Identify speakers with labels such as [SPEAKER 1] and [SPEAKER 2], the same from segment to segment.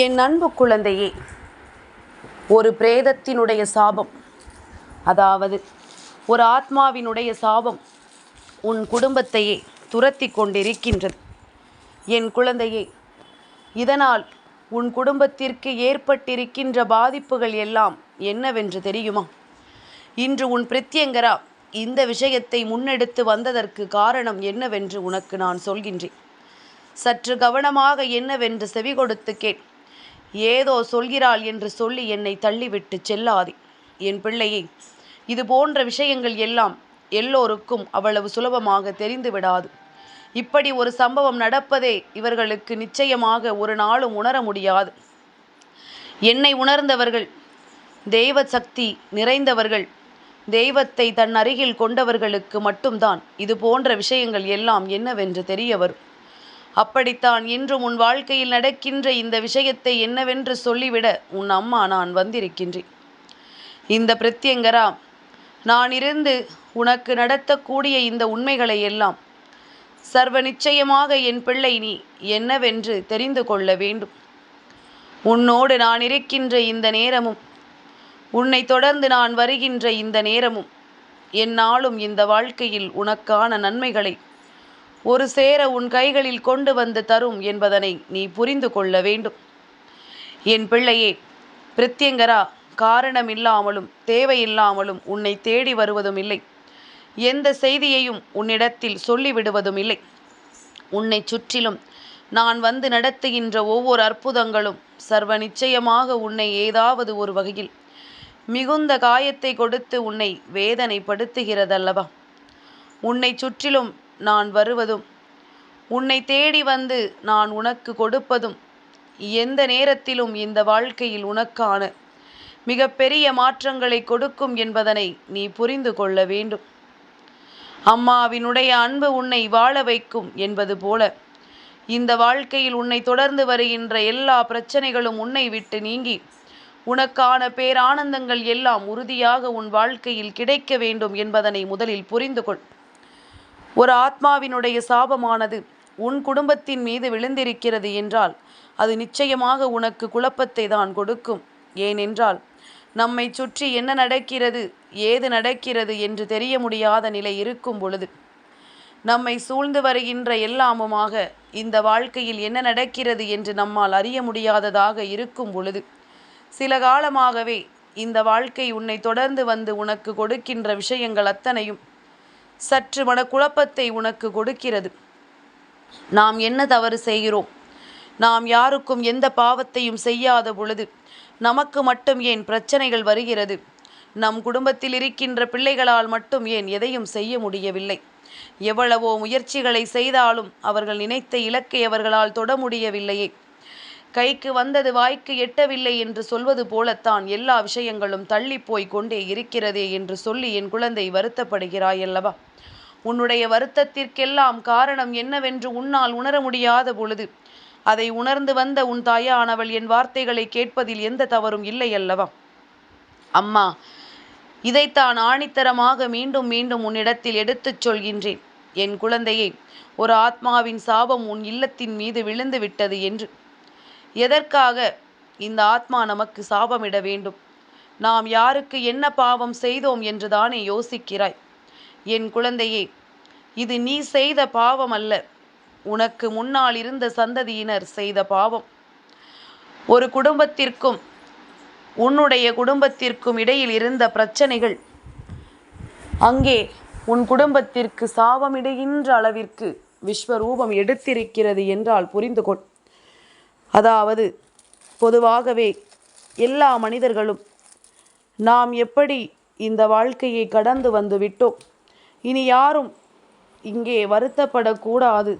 [SPEAKER 1] என் அன்பு குழந்தையே ஒரு பிரேதத்தினுடைய சாபம். அதாவது ஒரு ஆத்மாவினுடைய சாபம் உன் குடும்பத்தையே துரத்தி கொண்டிருக்கின்றது. என் குழந்தையே இதனால் உன் குடும்பத்திற்கு ஏற்பட்டிருக்கின்ற பாதிப்புகள் எல்லாம் என்னவென்று தெரியுமா? இன்று உன் பிரத்யங்கரா இந்த விஷயத்தை முன்னெடுத்து வந்ததற்கு காரணம் என்னவென்று உனக்கு நான் சொல்கின்றேன். சற்று கவனமாக என்னவென்று செவி கொடுத்து கேட் ஏதோ சொல்கிறாள் என்று சொல்லி என்னை தள்ளிவிட்டு செல்லாதே. என் பிள்ளையே இது போன்ற விஷயங்கள் எல்லாம் எல்லோருக்கும் அவ்வளவு சுலபமாக தெரிந்து விடாது இப்படி ஒரு சம்பவம் நடப்பதே இவர்களுக்கு நிச்சயமாக ஒரு நாளும் உணர முடியாது. என்னை உணர்ந்தவர்கள் தெய்வ சக்தி நிறைந்தவர்கள் தெய்வத்தை தன் அருகில் கொண்டவர்களுக்கு மட்டும்தான் இது போன்ற விஷயங்கள் எல்லாம் என்னவென்று தெரிய வரும் அப்படித்தான் இன்றும் உன் வாழ்க்கையில் நடக்கின்ற இந்த விஷயத்தை என்னவென்று சொல்லிவிட உன் அம்மா நான் வந்திருக்கின்றேன். இந்த பிரத்யங்கரா நான் இருந்து உனக்கு நடத்தக்கூடிய இந்த உண்மைகளை எல்லாம் சர்வ நிச்சயமாக என் பிள்ளை நீ என்னவென்று தெரிந்து கொள்ள வேண்டும். உன்னோடு நான் இருக்கின்ற இந்த நேரமும் உன்னை தொடர்ந்து நான் வருகின்ற இந்த நேரமும் என்னாலும் இந்த வாழ்க்கையில் உனக்கான நன்மைகளை ஒரு சேர உன் கைகளில் கொண்டு வந்து தரும் என்பதனை நீ புரிந்து கொள்ள வேண்டும். என் பிள்ளையே பிரத்யங்கரா காரணமில்லாமலும் தேவையில்லாமலும் உன்னை தேடி வருவதும் இல்லை எந்த செய்தியையும் உன்னிடத்தில் சொல்லிவிடுவதும் இல்லை உன்னை சுற்றிலும் நான் வந்து நடத்துகின்ற ஒவ்வொரு அற்புதங்களும் சர்வ நிச்சயமாக உன்னை ஏதாவது ஒரு வகையில் மிகுந்த காயத்தை கொடுத்து உன்னை வேதனைப்படுத்துகிறதல்லவா? உன்னை சுற்றிலும் நான் வருவதும் உன்னை தேடி வந்து நான் உனக்கு கொடுப்பதும் எந்த நேரத்திலும் இந்த வாழ்க்கையில் உனக்கான மிகப்பெரிய மாற்றங்களை கொடுக்கும் என்பதனை நீ புரிந்து கொள்ள வேண்டும். அம்மாவினுடைய அன்பு உன்னை வாழ வைக்கும் என்பது போல இந்த வாழ்க்கையில் உன்னை தொடர்ந்து வருகின்ற எல்லா பிரச்சனைகளும் உன்னை விட்டு நீங்கி உனக்கான பேரானந்தங்கள் எல்லாம் உறுதியாக உன் வாழ்க்கையில் கிடைக்க வேண்டும் என்பதனை முதலில் புரிந்து கொள். ஒரு ஆத்மாவினுடைய சாபமானது உன் குடும்பத்தின் மீது விழுந்திருக்கிறது என்றால் அது நிச்சயமாக உனக்கு குழப்பத்தை தான் கொடுக்கும். ஏனென்றால் நம்மை சுற்றி என்ன நடக்கிறது ஏது நடக்கிறது என்று தெரிய முடியாத நிலை இருக்கும் பொழுது நம்மை சூழ்ந்து வருகின்ற எல்லாமுமாக இந்த வாழ்க்கையில் என்ன நடக்கிறது என்று நம்மால் அறிய முடியாததாக இருக்கும் பொழுது சில காலமாகவே இந்த வாழ்க்கை உன்னை தொடர்ந்து வந்து உனக்கு கொடுக்கின்ற விஷயங்கள் அத்தனையும் சற்று மனக்குழப்பத்தை உனக்கு கொடுக்கிறது. நாம் என்ன தவறு செய்கிறோம்? நாம் யாருக்கும் எந்த பாவத்தையும் செய்யாத பொழுது நமக்கு மட்டும் ஏன் பிரச்சனைகள் வருகிறது? நம் குடும்பத்தில் இருக்கின்ற பிள்ளைகளால் மட்டும் ஏன் எதையும் செய்ய முடியவில்லை? எவ்வளவோ முயற்சிகளை செய்தாலும் அவர்கள் நினைத்த இலக்கை அவர்களால் தொட முடியவில்லையே. கைக்கு வந்தது வாய்க்கு எட்டவில்லை என்று சொல்வது போலத்தான் எல்லா விஷயங்களும் தள்ளி போய் கொண்டே இருக்கிறதே என்று சொல்லி என் குழந்தை வருத்தப்படுகிறாய் அல்லவா? உன்னுடைய வருத்தத்திற்கெல்லாம் காரணம் என்னவென்று உன்னால் உணர முடியாத பொழுது அதை உணர்ந்து வந்த உன் தாயானவள் என் வார்த்தைகளை கேட்பதில் எந்த தவறும் இல்லை அல்லவா? அம்மா இதைத்தான் ஆணித்தரமாக மீண்டும் மீண்டும் உன்னிடத்தில் எடுத்துச் சொல்கின்றேன். என் குழந்தையை ஒரு ஆத்மாவின் சாபம் உன் இல்லத்தின் மீது விழுந்து விட்டது என்று. எதற்காக இந்த ஆத்மா நமக்கு சாபமிட வேண்டும்? நாம் யாருக்கு என்ன பாவம் செய்தோம் என்று தானே யோசிக்கிறாய். என் குழந்தையே இது நீ செய்த பாவம் அல்ல உனக்கு முன்னால் இருந்த சந்ததியினர் செய்த பாவம். ஒரு குடும்பத்திற்கும் உன்னுடைய குடும்பத்திற்கும் இடையில் இருந்த பிரச்சனைகள் அங்கே உன் குடும்பத்திற்கு சாபமிடுகின்ற அளவிற்கு விஸ்வரூபம் எடுத்திருக்கிறது என்றால் புரிந்து கொள் அதாவது பொதுவாகவே எல்லா மனிதர்களும் நாம் எப்படி இந்த வாழ்க்கையை கடந்து வந்து விட்டோம்? இனி யாரும் இங்கே வருத்தப்படக்கூடாது.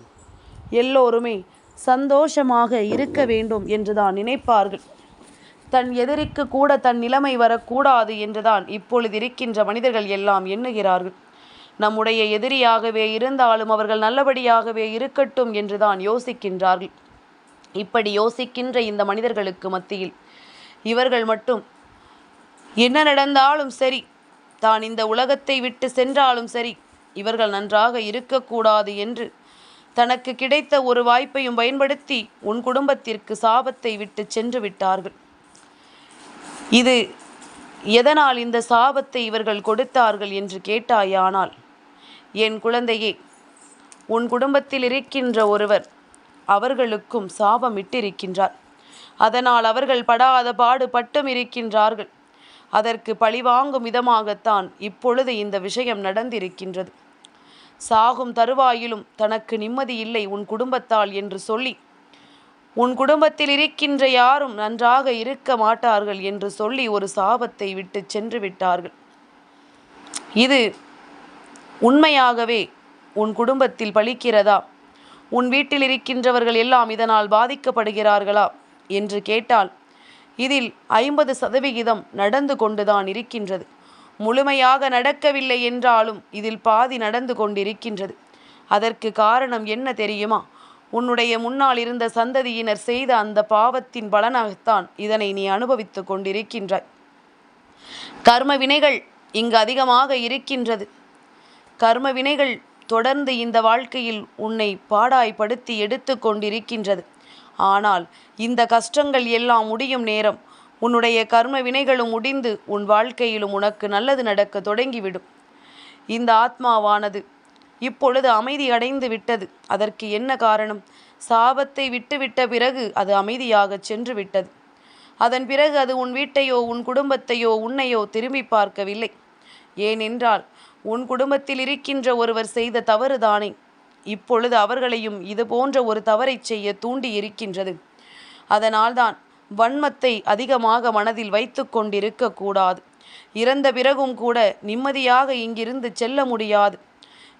[SPEAKER 1] எல்லோருமே சந்தோஷமாக இருக்க வேண்டும் என்றுதான் நினைப்பார்கள். தன் எதிரிக்கு கூட தன் நிலைமை வரக்கூடாது என்றுதான் இப்பொழுது இருக்கின்ற மனிதர்கள் எல்லாம் எண்ணுகிறார்கள். நம்முடைய எதிரியாகவே இருந்தாலும் அவர்கள் நல்லபடியாகவே இருக்கட்டும் என்றுதான் யோசிக்கின்றார்கள். இப்படி யோசிக்கின்ற இந்த மனிதர்களுக்கு மத்தியில் இவர்கள் மட்டும் என்ன நடந்தாலும் சரி தான் இந்த உலகத்தை விட்டு சென்றாலும் சரி இவர்கள் நன்றாக இருக்கக்கூடாது என்று தனக்கு கிடைத்த ஒரு வாய்ப்பையும் பயன்படுத்தி உன் குடும்பத்திற்கு சாபத்தை விட்டு சென்று விட்டார்கள். இது எதனால் இந்த சாபத்தை இவர்கள் கொடுத்தார்கள் என்று கேட்டாயானால் என் குழந்தையே உன் குடும்பத்தில் இருக்கின்ற ஒருவர் அவர்களுக்கும் சாபம் இட்டிருக்கின்றார் அதனால் அவர்கள் படாத பாடு பட்டும் இருக்கின்றார்கள். அதற்கு பழிவாங்கும் விதமாகத்தான் இப்பொழுது இந்த விஷயம் நடந்திருக்கின்றது. சாகும் தருவாயிலும் தனக்கு நிம்மதி இல்லை உன் குடும்பத்தால் என்று சொல்லி உன் குடும்பத்தில் இருக்கின்ற யாரும் நன்றாக இருக்க மாட்டார்கள் என்று சொல்லி ஒரு சாபத்தை விட்டு சென்று விட்டார்கள். இது உண்மையாகவே உன் குடும்பத்தில் பலிக்கிறதா உன் வீட்டில் இருக்கின்றவர்கள் எல்லாம் இதனால் பாதிக்கப்படுகிறார்களா? என்று கேட்டால் இதில் ஐம்பது சதவிகிதம் நடந்து கொண்டுதான் இருக்கின்றது. முழுமையாக நடக்கவில்லை என்றாலும் இதில் பாதி நடந்து கொண்டிருக்கின்றது. அதற்கு காரணம் என்ன தெரியுமா? உன்னுடைய முன்னால் இருந்த சந்ததியினர் செய்த அந்த பாவத்தின் பலனாகத்தான் இதனை நீ அனுபவித்து கொண்டிருக்கின்றாய். கர்ம வினைகள் இங்கு அதிகமாக இருக்கின்றது. கர்ம வினைகள் தொடர்ந்து இந்த வாழ்க்கையில் உன்னை பாடாய்படுத்தி எடுத்து கொண்டிருக்கின்றது. ஆனால் இந்த கஷ்டங்கள் எல்லாம் முடியும் நேரம் உன்னுடைய கர்ம வினைகளும் முடிந்து உன் வாழ்க்கையிலும் உனக்கு நல்லது நடக்க தொடங்கிவிடும். இந்த ஆத்மாவானது இப்பொழுது அமைதி அடைந்து விட்டது. அதற்கு என்ன காரணம்? சாபத்தை விட்டுவிட்ட பிறகு அது அமைதியாக சென்று விட்டது. அதன் பிறகு அது உன் வீட்டையோ உன் குடும்பத்தையோ உன்னையோ திரும்பி பார்க்கவில்லை. ஏனென்றால் உன் குடும்பத்தில் இருக்கின்ற ஒருவர் செய்த தவறுதானே? இப்பொழுது அவர்களையும் இது போன்ற ஒரு தவறை செய்ய தூண்டி இருக்கின்றது. அதனால்தான் வன்மத்தை அதிகமாக மனதில் வைத்து கொண்டிருக்க கூடாது. இறந்த பிறகும் கூட நிம்மதியாக இங்கிருந்து செல்ல முடியாது.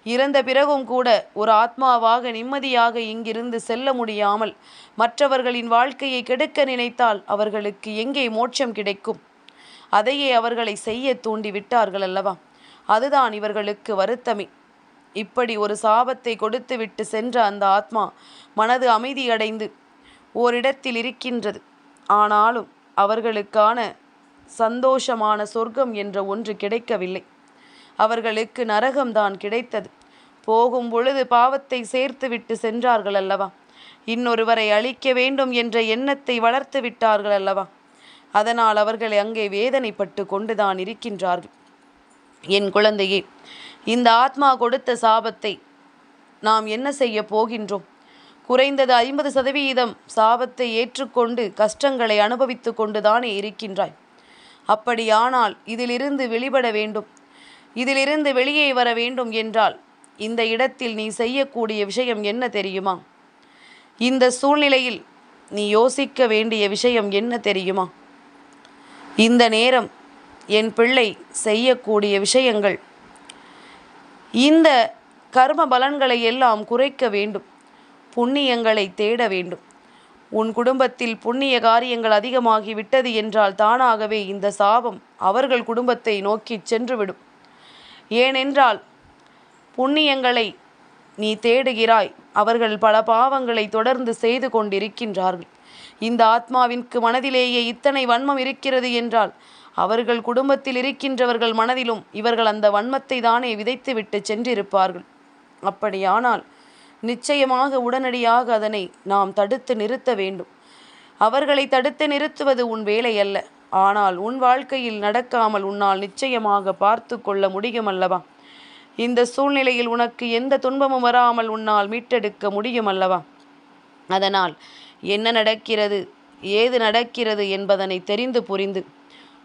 [SPEAKER 1] இறந்த பிறகும் கூட ஒரு ஆத்மாவாக நிம்மதியாக இங்கிருந்து செல்ல முடியாமல் மற்றவர்களின் வாழ்க்கையை கெடுக்க நினைத்தால் அவர்களுக்கு எங்கே மோட்சம் கிடைக்கும்? அதையே அவர்களை செய்ய தூண்டி விட்டார்கள் அல்லவா? அதுதான் இவர்களுக்கு வருத்தமே. இப்படி ஒரு சாபத்தை கொடுத்துவிட்டு சென்ற அந்த ஆத்மா மனது அமைதியடைந்து ஓரிடத்தில் இருக்கின்றது. ஆனாலும் அவர்களுக்கான சந்தோஷமான சொர்க்கம் என்ற ஒன்று கிடைக்கவில்லை. அவர்களுக்கு நரகம்தான் கிடைத்தது. போகும் பொழுது பாவத்தை சேர்த்துவிட்டு சென்றார்கள் அல்லவா? இன்னொருவரை அழிக்க வேண்டும் என்ற எண்ணத்தை வளர்த்து விட்டார்கள் அல்லவா? அதனால் அவர்கள் அங்கே வேதனைப்பட்டு கொண்டுதான் இருக்கின்றார்கள். என் குழந்தையே இந்த ஆத்மா கொடுத்த சாபத்தை நாம் என்ன செய்ய போகின்றோம்? குறைந்தது ஐம்பது சதவீதம் சாபத்தை ஏற்றுக்கொண்டு கஷ்டங்களை அனுபவித்து கொண்டுதானே இருக்கின்றாய். அப்படியானால் இதிலிருந்து வெளிப்பட வேண்டும். இதிலிருந்து வெளியே வர வேண்டும் என்றால் இந்த இடத்தில் நீ செய்யக்கூடிய விஷயம் என்ன தெரியுமா? இந்த சூழ்நிலையில் நீ யோசிக்க வேண்டிய விஷயம் என்ன தெரியுமா? இந்த நேரம் என் பிள்ளை செய்யக்கூடிய விஷயங்கள். இந்த கர்ம பலன்களை எல்லாம் குறைக்க வேண்டும். புண்ணியங்களை தேட வேண்டும். உன் குடும்பத்தில் புண்ணிய காரியங்கள் அதிகமாகி விட்டது என்றால் தானாகவே இந்த சாபம் அவர்கள் குடும்பத்தை நோக்கி சென்றுவிடும். ஏனென்றால் புண்ணியங்களை நீ தேடுகிறாய். அவர்கள் பல பாவங்களை தொடர்ந்து செய்து கொண்டிருக்கின்றார்கள். இந்த ஆத்மாவிற்கு மனதிலேயே இத்தனை வன்மம் இருக்கிறது என்றால் அவர்கள் குடும்பத்தில் இருக்கின்றவர்கள் மனதிலும் இவர்கள் அந்த வன்மத்தை தானே விதைத்துவிட்டு சென்றிருப்பார்கள். அப்படியானால் நிச்சயமாக உடனடியாக அதனை நாம் தடுத்து நிறுத்த வேண்டும். அவர்களை தடுத்து நிறுத்துவது உன் வேலை அல்ல ஆனால் உன் வாழ்க்கையில் நடக்காமல் உன்னால் நிச்சயமாக பார்த்து கொள்ள முடியும் அல்லவா இந்த சூழ்நிலையில் உனக்கு எந்த துன்பமும் வராமல் உன்னால் மீட்டெடுக்க முடியும் அல்லவா அதனால் என்ன நடக்கிறது ஏது நடக்கிறது என்பதனை தெரிந்து புரிந்து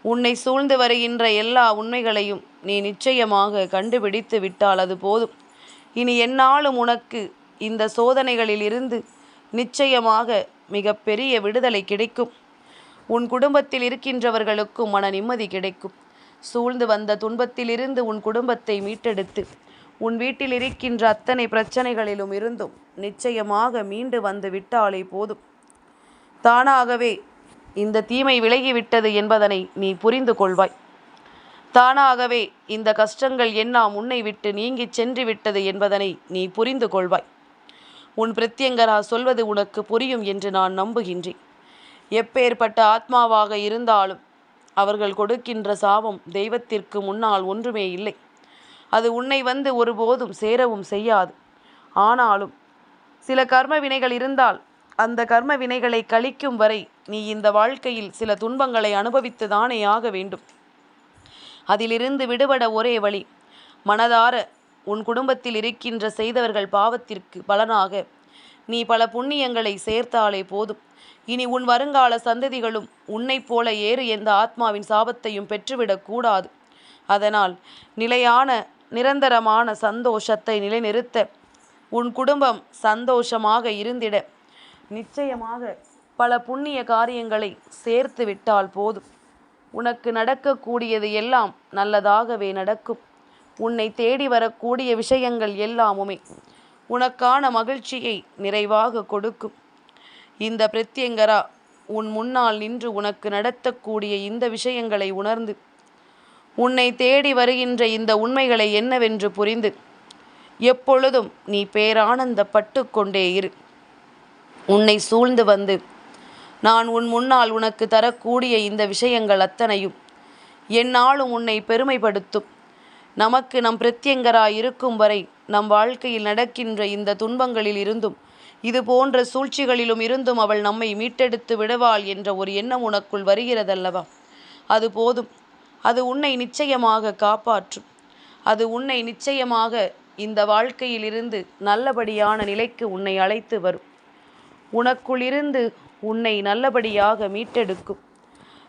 [SPEAKER 1] உன்னை சூழ்ந்து வருகின்ற எல்லா உண்மைகளையும் நீ நிச்சயமாக கண்டுபிடித்து விட்டால் அது போதும். இனி என்னாலும் உனக்கு இந்த சோதனைகளில் இருந்து நிச்சயமாக மிக பெரிய விடுதலை கிடைக்கும். உன் குடும்பத்தில் இருக்கின்றவர்களுக்கும் மன நிம்மதி கிடைக்கும். சூழ்ந்து வந்த துன்பத்திலிருந்து உன் குடும்பத்தை மீட்டெடுத்து உன் வீட்டில் இருக்கின்ற அத்தனை பிரச்சனைகளிலும் இருந்தும் நிச்சயமாக மீண்டு வந்து விட்டாலே போதும். தானாகவே இந்த தீமை விலகிவிட்டது என்பதனை நீ புரிந்து கொள்வாய். தானாகவே இந்த கஷ்டங்கள் எல்லாம் உன்னை விட்டு நீங்கிச் சென்று விட்டது என்பதனை நீ புரிந்து கொள்வாய். உன் பிரத்யங்கரா சொல்வது உனக்கு புரியும் என்று நான் நம்புகின்றேன். எப்பேற்பட்ட ஆத்மாவாக இருந்தாலும் அவர்கள் கொடுக்கின்ற சாபம் தெய்வத்திற்கு முன்னால் ஒன்றுமே இல்லை. அது உன்னை வந்து ஒருபோதும் சேரவும் செய்யாது. ஆனாலும் சில கர்ம வினைகள் இருந்தால் அந்த கர்ம வினைகளை கழிக்கும் வரை நீ இந்த வாழ்க்கையில் சில துன்பங்களை அனுபவித்து தானே ஆக வேண்டும். அதிலிருந்து விடுபட ஒரே வழி மனதார உன் குடும்பத்தில் இருக்கின்ற செய்தவர்கள் பாவத்திற்கு பலனாக நீ பல புண்ணியங்களை சேர்த்தாலே போதும். இனி உன் வருங்கால சந்ததிகளும் உன்னைப் போல ஏறு எந்த ஆத்மாவின் சாபத்தையும் பெற்றுவிடக்கூடாது அதனால் நிலையான நிரந்தரமான சந்தோஷத்தை நிலைநிறுத்த உன் குடும்பம் சந்தோஷமாக இருந்திட. நிச்சயமாக பல புண்ணிய காரியங்களை சேர்த்து விட்டால் போதும். உனக்கு நடக்கக்கூடியது எல்லாம் நல்லதாகவே நடக்கும். உன்னை தேடி வரக்கூடிய விஷயங்கள் எல்லாமுமே உனக்கான மகிழ்ச்சியை நிறைவாக கொடுக்கும். இந்த பிரத்யங்கரா உன் முன்னால் நின்று உனக்கு நடத்தக்கூடிய இந்த விஷயங்களை உணர்ந்து உன்னை தேடி வருகின்ற இந்த உண்மைகளை என்னவென்று புரிந்து எப்பொழுதும் நீ பேரானந்தப்பட்டு கொண்டே இரு. உன்னை சூழ்ந்து வந்து நான் உன் முன்னால் உனக்கு தரக்கூடிய இந்த விஷயங்கள் அத்தனையும் என்னாலும் உன்னை பெருமைப்படுத்தும். நமக்கு நம் பிரத்யங்கராய் இருக்கும் வரை நம் வாழ்க்கையில் நடக்கின்ற இந்த துன்பங்களில் இருந்தும் இது போன்ற சூழ்ச்சிகளிலும் இருந்தும் அவள் நம்மை மீட்டெடுத்து விடுவாள் என்ற ஒரு எண்ணம் உனக்குள் வருகிறதல்லவா? அது போதும். அது உன்னை நிச்சயமாக காப்பாற்றும். அது உன்னை நிச்சயமாக இந்த வாழ்க்கையிலிருந்து நல்லபடியான நிலைக்கு உன்னை அழைத்து வரும். உனக்குள்ளிருந்து உன்னை நல்லபடியாக மீட்டெடுக்கும்.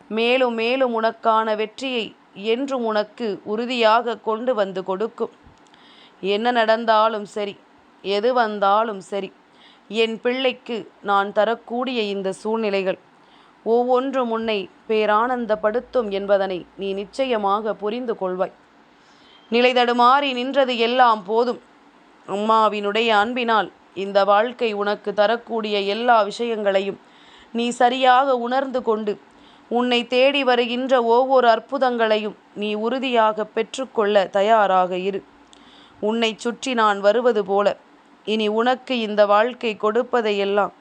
[SPEAKER 1] மேலும் மேலும் உனக்கான வெற்றியை என்றும் உனக்கு உறுதியாக கொண்டு வந்து கொடுக்கும். என்ன நடந்தாலும் சரி எது வந்தாலும் சரி என் பிள்ளைக்கு நான் தரக்கூடிய இந்த சூழ்நிலைகள் ஒவ்வொன்றும் உன்னை பேரானந்தப்படுத்தும் என்பதனை நீ நிச்சயமாக புரிந்து கொள்வாய். நிலை தடுமாறி நின்றது எல்லாம் போதும். அம்மாவினுடைய அன்பினால் இந்த வாழ்க்கை உனக்கு தரக்கூடிய எல்லா விஷயங்களையும் நீ சரியாக உணர்ந்து கொண்டு உன்னை தேடி வருகின்ற ஒவ்வொரு அற்புதங்களையும் நீ உறுதியாக பெற்றுக்கொள்ள தயாராக இரு. உன்னை சுற்றி நான் வருவது போல. இனி உனக்கு இந்த வாழ்க்கை கொடுப்பதையெல்லாம்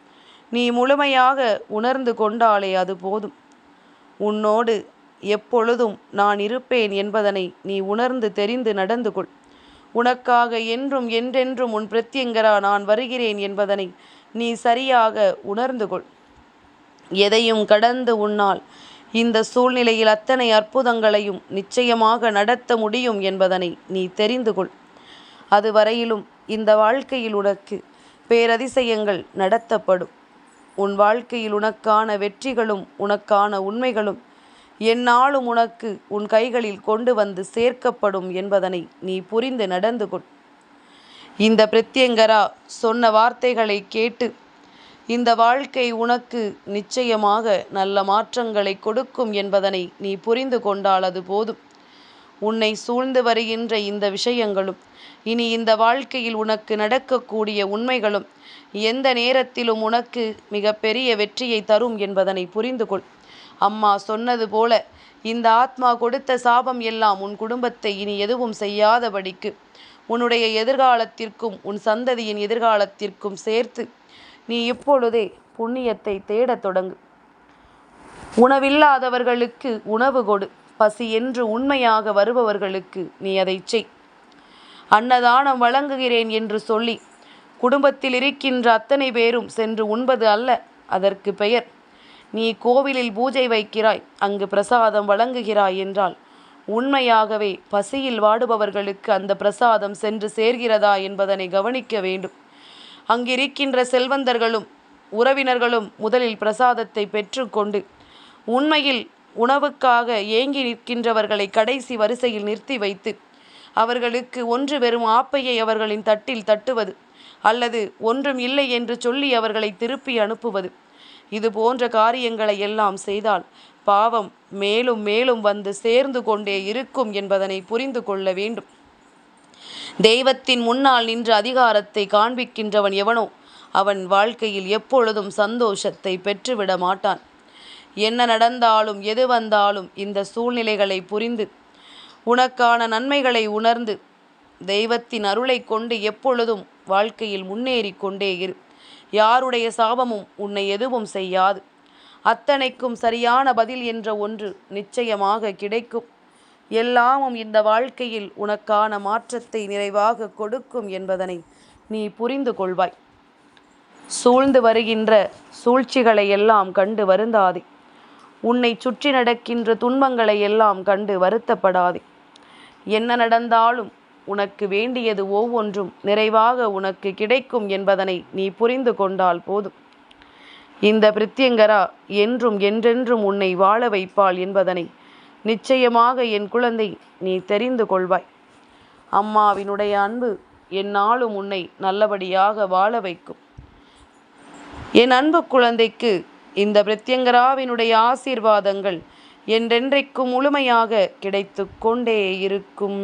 [SPEAKER 1] நீ முழுமையாக உணர்ந்து கொண்டாலே அது போதும். உன்னோடு எப்பொழுதும் நான் இருப்பேன் என்பதனை நீ உணர்ந்து தெரிந்து நடந்து கொள். உனக்காக என்றும் என்றென்றும் உன் பிரத்யங்கரா நான் வருகிறேன் என்பதனை நீ சரியாக உணர்ந்து கொள். எதையும் கடந்து உன்னால் இந்த சூழ்நிலையில் அத்தனை அற்புதங்களையும் நிச்சயமாக நடத்த முடியும் என்பதனை நீ தெரிந்து கொள். அதுவரையிலும் இந்த வாழ்க்கையில் உனக்கு பேரதிசயங்கள் நடத்தப்படும். உன் வாழ்க்கையில் உனக்கான வெற்றிகளும் உனக்கான உண்மைகளும் எந்நாளும் உனக்கு உன் கைகளில் கொண்டு வந்து சேர்க்கப்படும் என்பதனை நீ புரிந்து நடந்து கொள். இந்த பிரத்யங்கரா சொன்ன வார்த்தைகளை கேட்டு இந்த வாழ்க்கை உனக்கு நிச்சயமாக நல்ல மாற்றங்களை கொடுக்கும் என்பதனை நீ புரிந்து கொண்டால் அது போதும். உன்னை சூழ்ந்து வருகின்ற இந்த விஷயங்களும் இனி இந்த வாழ்க்கையில் உனக்கு நடக்கக்கூடிய உண்மைகளும் எந்த நேரத்திலும் உனக்கு மிகப்பெரிய வெற்றியை தரும் என்பதனை புரிந்து கொள். அம்மா சொன்னது போல இந்த ஆத்மா கொடுத்த சாபம் எல்லாம் உன் குடும்பத்தை இனி எதுவும் செய்யாதபடிக்கு உன்னுடைய எதிர்காலத்திற்கும் உன் சந்ததியின் எதிர்காலத்திற்கும் சேர்த்து நீ இப்பொழுதே புண்ணியத்தை தேடத் தொடங்கு. உணவில்லாதவர்களுக்கு உணவு கொடு பசி என்று உண்மையாக வருபவர்களுக்கு நீ அதை செய். அன்னதானம் வழங்குகிறேன் என்று சொல்லி குடும்பத்தில் இருக்கின்ற அத்தனை பேரும் சென்று உண்பது அல்ல அதற்கு பெயர். நீ கோவிலில் பூஜை வைக்கிறாய் அங்கு பிரசாதம் வழங்குகிறாய் என்றால் உண்மையாகவே பசியில் வாடுபவர்களுக்கு அந்த பிரசாதம் சென்று சேர்கிறதா என்பதனை கவனிக்க வேண்டும். அங்கிருக்கின்ற செல்வந்தர்களும் உறவினர்களும் முதலில் பிரசாதத்தை பெற்றுக்கொண்டு உண்மையில் உணவுக்காக ஏங்கி நிற்கின்றவர்களை கடைசி வரிசையில் நிறுத்தி வைத்து அவர்களுக்கு ஒன்று வெறும் ஆப்பையை அவர்களின் தட்டில் தட்டுவது அல்லது ஒன்றும் இல்லை என்று சொல்லி அவர்களை திருப்பி அனுப்புவது. இது போன்ற காரியங்களை எல்லாம் செய்தால் பாவம் மேலும் மேலும் வந்து சேர்ந்து கொண்டே இருக்கும் என்பதனை புரிந்து கொள்ள வேண்டும். தெய்வத்தின் முன்னால் நின்று அதிகாரத்தை காண்பிக்கின்றவன் எவனோ அவன் வாழ்க்கையில் எப்பொழுதும் சந்தோஷத்தை பெற்றுவிட மாட்டான். என்ன நடந்தாலும் எது வந்தாலும் இந்த சூழ்நிலைகளை புரிந்து உனக்கான நன்மைகளை உணர்ந்து தெய்வத்தின் அருளை கொண்டு எப்பொழுதும் வாழ்க்கையில் முன்னேறி கொண்டே இரு. யாருடைய சாபமும் உன்னை எதுவும் செய்யாது. அத்தனைக்கும் சரியான பதில் என்ற ஒன்று நிச்சயமாக கிடைக்கும். எல்லாமும் இந்த வாழ்க்கையில் உனக்கான மாற்றத்தை நிறைவாக கொடுக்கும் என்பதனை நீ புரிந்து கொள்வாய். சூழ்ந்து வருகின்ற சூழ்ச்சிகளை எல்லாம் கண்டு வருந்தாதே. உன்னை சுற்றி நடக்கின்ற துன்பங்களை எல்லாம் கண்டு வருத்தப்படாதே. என்ன நடந்தாலும் உனக்கு வேண்டியது ஒவ்வொன்றும் நிறைவாக உனக்கு கிடைக்கும் என்பதனை நீ புரிந்து கொண்டால் போதும். இந்த பிரித்யங்கரா என்றும் என்றென்றும் உன்னை வாழ வைப்பாள் என்பதனை நிச்சயமாக என் குழந்தை நீ தெரிந்து கொள்வாய். அம்மாவினுடைய அன்பு என்னாலும் உன்னை நல்லபடியாக வாழ வைக்கும். என் அன்பு குழந்தைக்கு இந்த பிரத்யங்கராவினுடைய ஆசீர்வாதங்கள் என்றென்றைக்கும் முழுமையாக கிடைத்து கொண்டே இருக்கும்.